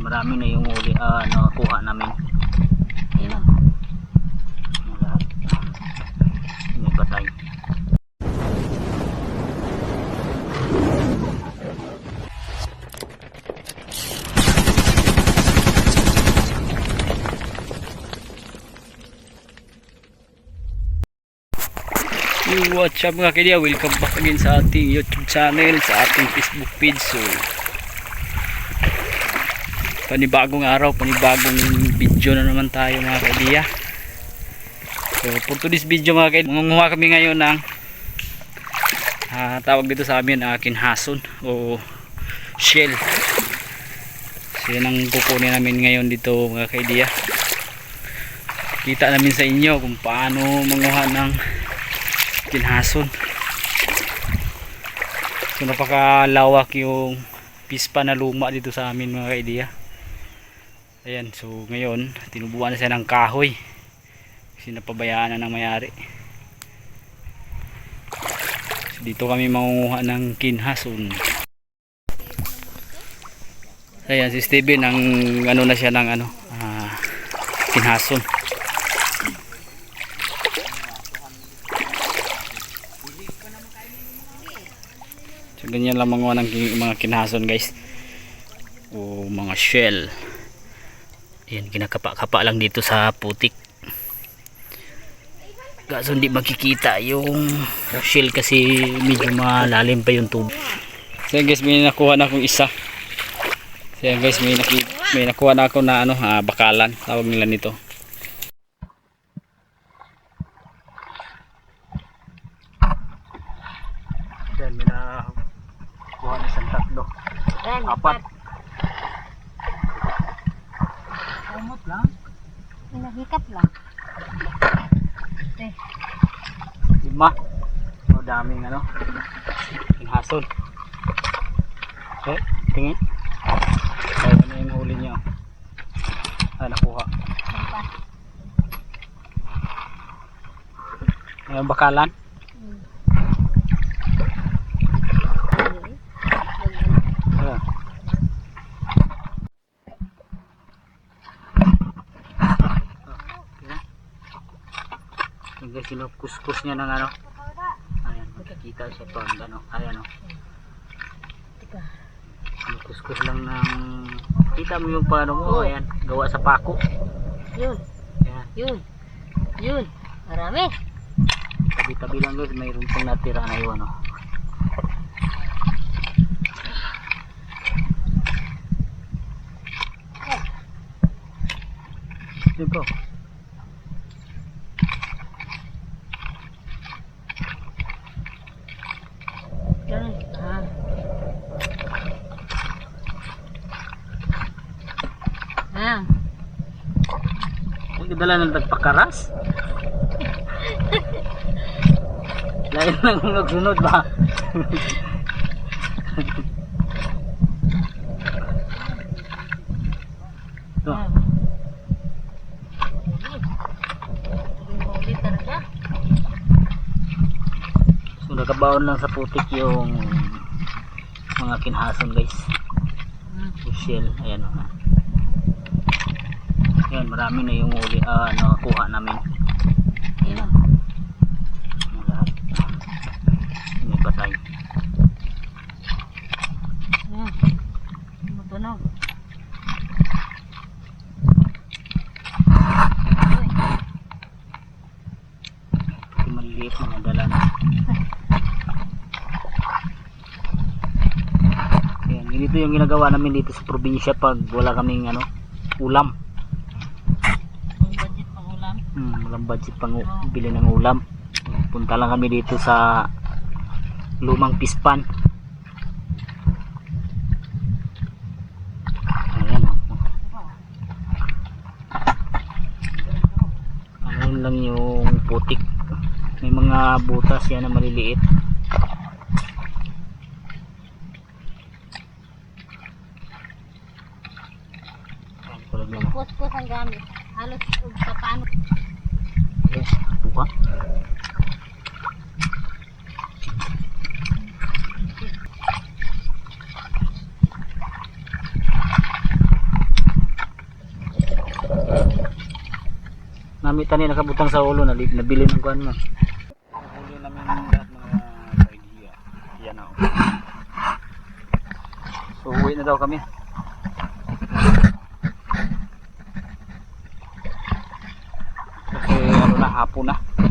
Ayan, marami na yung uli, ah, nakuha namin. Ayan. Yung lahat. May what's up mga kaibigan? Welcome back again sa ating YouTube channel, sa ating Facebook page. So, panibagong araw, panibagong video na naman tayo mga kaibigan. So, for today's video mga kaibigan, mangunguha kami ngayon ng ah, tawag dito sa amin, akin hason o shell. So, yan ang kukunin namin ngayon dito mga kaibigan. Kita namin sa inyo kung paano manguha ng kinhason so napakalawak yung pispa na luma dito sa amin mga kaidiya ayan so ngayon tinubuan na siya ng kahoy kasi napabayaan na ng mayari so, dito kami mangunguha ng kinhason ayan si Steven ang ano na siya ng ano ah, kinhason So ganyan lang mga ng mga kinahason guys. O mga shell. Yan kinakapa-kapa lang dito sa putik. Kaso hindi makikita yung shell kasi medyo malalim pa yung tubo. So guys may nakuha na akong isa. So yan guys may, naki, may nakuha na ako na ano ah, bakalan tawag nila nito. Yan may nakuha na isang tatlo. Apat. Lang. Hinahikap lang. Eh, Lima. O daming ano. Inhasol. Okay, tingin. Kaya na yung huli niya. Ah, nakuha. Ayan, bakalan. Yung guys, sinukuskus niya ng ano. Ayan, makikita siya pag ano. Ayan o. Tika. Sinukuskus lang ng... Kita mo yung paano mo. Ayan, gawa sa pako. Yun, Ayan. yun, yun. Marami. Tabi-tabi lang guys, mayroon pang natira na yun. Oh. Yun po. Yan. Ah. Ah. Ang dala ng tagpakaras. Lain lang nagsunod ba? Ito. Ah. So nakabaon lang sa putik yung mga kinhason guys. Hmm. Shell. Ayan. oh. Ayan, marami na yung uli, ah, nakuha namin. Yun. Yung lahat. May patay. Yan. Tumutunog. Uy. Yung maliliit na nadala na. Ayan, ganito yung ginagawa namin dito sa probinsya pag wala kaming ano, ulam. Yung budget pang ulam. Hmm, walang budget pang bili ng ulam. Punta lang kami dito sa lumang pispan. Ayan o. Ayan lang yung putik. May mga butas yan na maliliit. Oh. Kuskus ang gamit halos ug paano. Eh, buka. Nami tani nakabutang sa ulo na nabili ng kuan mo. Huli namin lahat mga idea. Yan na. So, uwi na daw kami. Na hapon na.